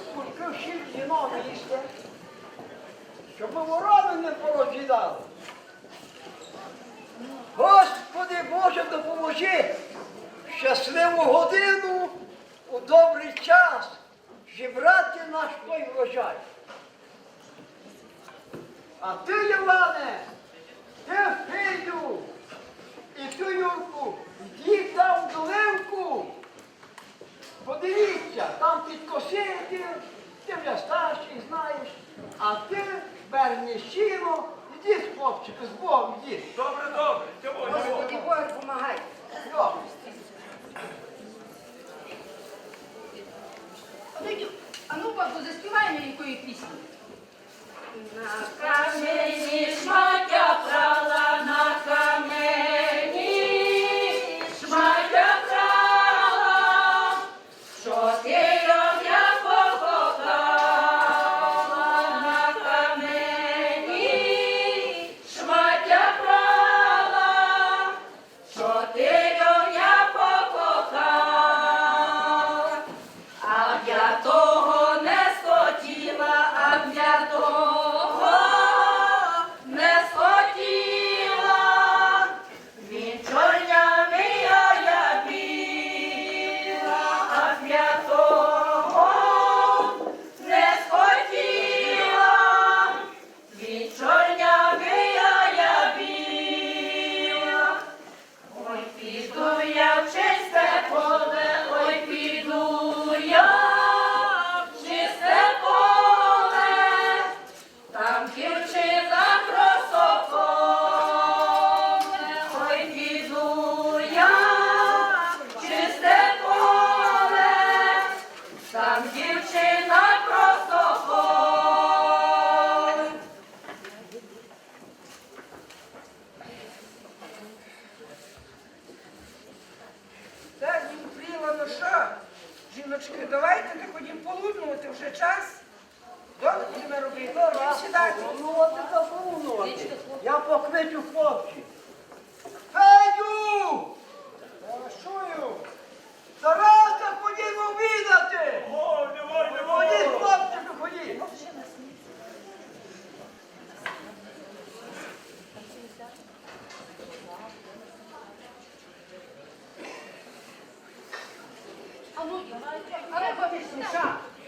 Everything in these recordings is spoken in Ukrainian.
спустивши віно місце, щоб ворони не пороз'їдали. Господи Боже, допоможи щасливу годину у добрий час зібрати наш той врожай. А ти іди, хлопчику, з Богом йди. Добре, А я Ну от і заповнувати. Я покличу хлопців. Федю! Чую! Тараса ходімо відати! О, давай, Ходіть, давай. хлопчику, ходіть! А ну, а ну, помічни,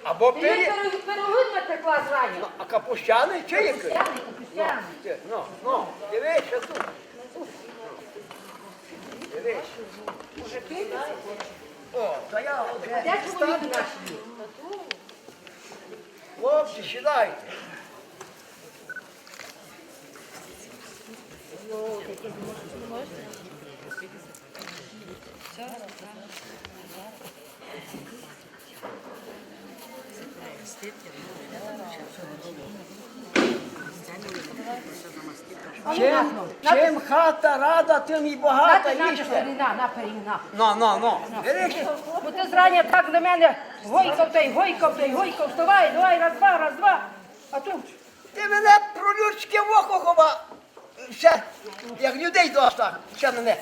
що? Або Ти пирі... пироги напекла зранку. А капущаний чи який? Капустяний, капустяний. Ти, Ну, ну, дивися тут. Дивись. Може пити? О, та я А вже де чоловік наш є? Хлопці, сідайте. Чим, на, на, чим хата рада, тим і багата на, на, на. Ну, ну, ну. Дивись. Бо ти зрання так до мене гойкав той, гойкав той, гойкав, вставай, давай, раз, два, раз, два. А тут, Ти мене про людське око хова. Ще, як людей доста, ще мене.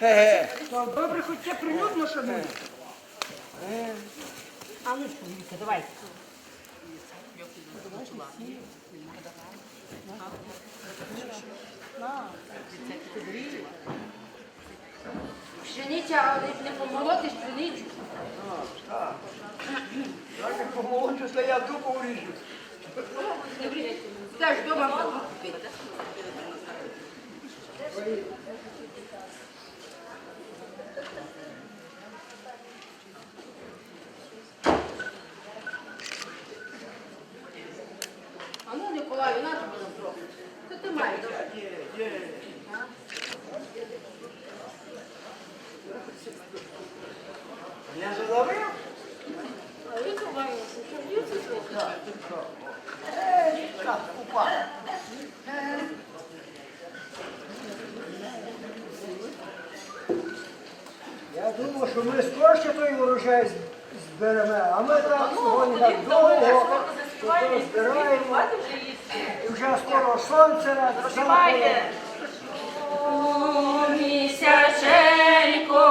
Ге-ге. Добре, хоч це прилюдно, що не. а ну, чоловіка, давай. Пшениця, але не помолотиш пшеницю. Так як помолочу, то я дупу уріжу. Теж дома можу купити. А ну, Николаю, на тобі нам трохи. Що ти маєш? Е, так, упав. Я думав, що ми скорше той урожай зберемо, а ми так сьогодні так довго збираємо. І вже скоро сонце заходить. Місяченько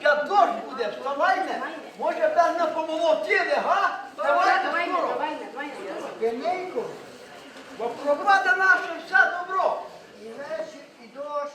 Як дощ буде, вставайте. Може, певно, помолотіли, га? Давайте, давайте, давайте, бо провада наше все добро. І вечір, і дощ.